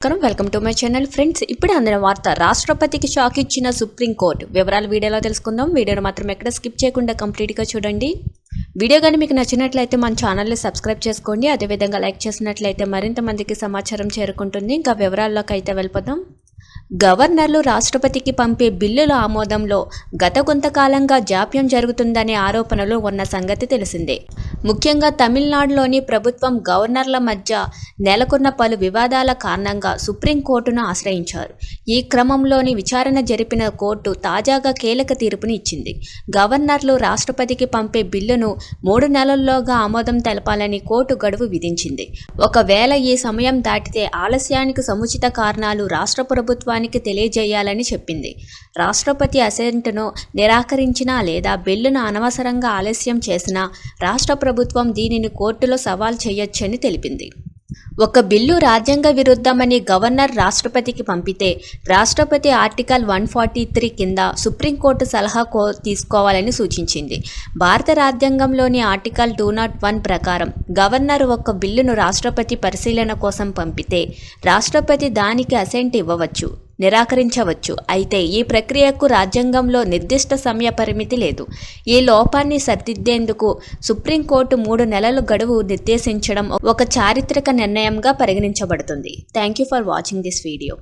నమస్కారం. Welcome to my channel friends. ఇప్పుడు అందిన వార్త రాష్ట్రపతికి షాక్ ఇచ్చిన సుప్రీంకోర్టు వివరాలు వీడియోలో తెలుసుకుందాం. వీడియోను మాత్రం ఎక్కడ స్కిప్ చేయకుండా కంప్లీట్గా చూడండి. వీడియో కానీ మీకు నచ్చినట్లయితే మన ఛానల్ని సబ్స్క్రైబ్ చేసుకోండి. అదేవిధంగా లైక్ చేసినట్లయితే మరింత మందికి సమాచారం చేరుకుంటుంది. ఇంకా వివరాల్లోకి అయితే వెళ్ళిపోదాం. గవర్నర్లు రాష్ట్రపతికి పంపే బిల్లుల ఆమోదంలో గత కొంతకాలంగా జాప్యం జరుగుతుందనే ఆరోపణలు ఉన్న సంగతి తెలిసిందే. ముఖ్యంగా తమిళనాడులోని ప్రభుత్వం గవర్నర్ల మధ్య నెలకొన్న పలు వివాదాల కారణంగా సుప్రీంకోర్టును ఆశ్రయించారు. ఈ క్రమంలోని విచారణ జరిపిన కోర్టు తాజాగా కీలక తీర్పుని ఇచ్చింది. గవర్నర్లు రాష్ట్రపతికి పంపే బిల్లును మూడు నెలల్లోగా ఆమోదం తెలపాలని కోర్టు గడువు విధించింది. ఒకవేళ ఈ సమయం దాటితే ఆలస్యానికి సముచిత కారణాలు రాష్ట్ర ప్రభుత్వానికి తెలియజేయాలని చెప్పింది. రాష్ట్రపతి అసెంట్ను నిరాకరించినా లేదా బిల్లును అనవసరంగా ఆలస్యం చేసినా రాష్ట్ర ప్రభుత్వం దీనిని కోర్టులో సవాల్ చేయొచ్చని తెలిపింది. ఒక బిల్లు రాజ్యాంగ విరుద్ధమని గవర్నర్ రాష్ట్రపతికి పంపితే రాష్ట్రపతి ఆర్టికల్ వన్ ఫార్టీ త్రీ కింద సుప్రీంకోర్టు సలహా కో తీసుకోవాలని సూచించింది. భారత రాజ్యాంగంలోని ఆర్టికల్ టూ నాట్ వన్ ప్రకారం గవర్నర్ ఒక బిల్లును రాష్ట్రపతి పరిశీలన కోసం పంపితే రాష్ట్రపతి దానికి అసెంట్ ఇవ్వవచ్చు. నిరాకరించవచ్చు. అయితే ఈ ప్రక్రియకు రాజ్యాంగంలో నిర్దిష్ట సమయ పరిమితి లేదు. ఈ లోపాన్ని సరిదిద్దేందుకు సుప్రీంకోర్టు మూడు నెలల గడువు నిర్దేశించడం ఒక చారిత్రక నిర్ణయంగా పరిగణించబడుతుంది. Thank you for watching this video.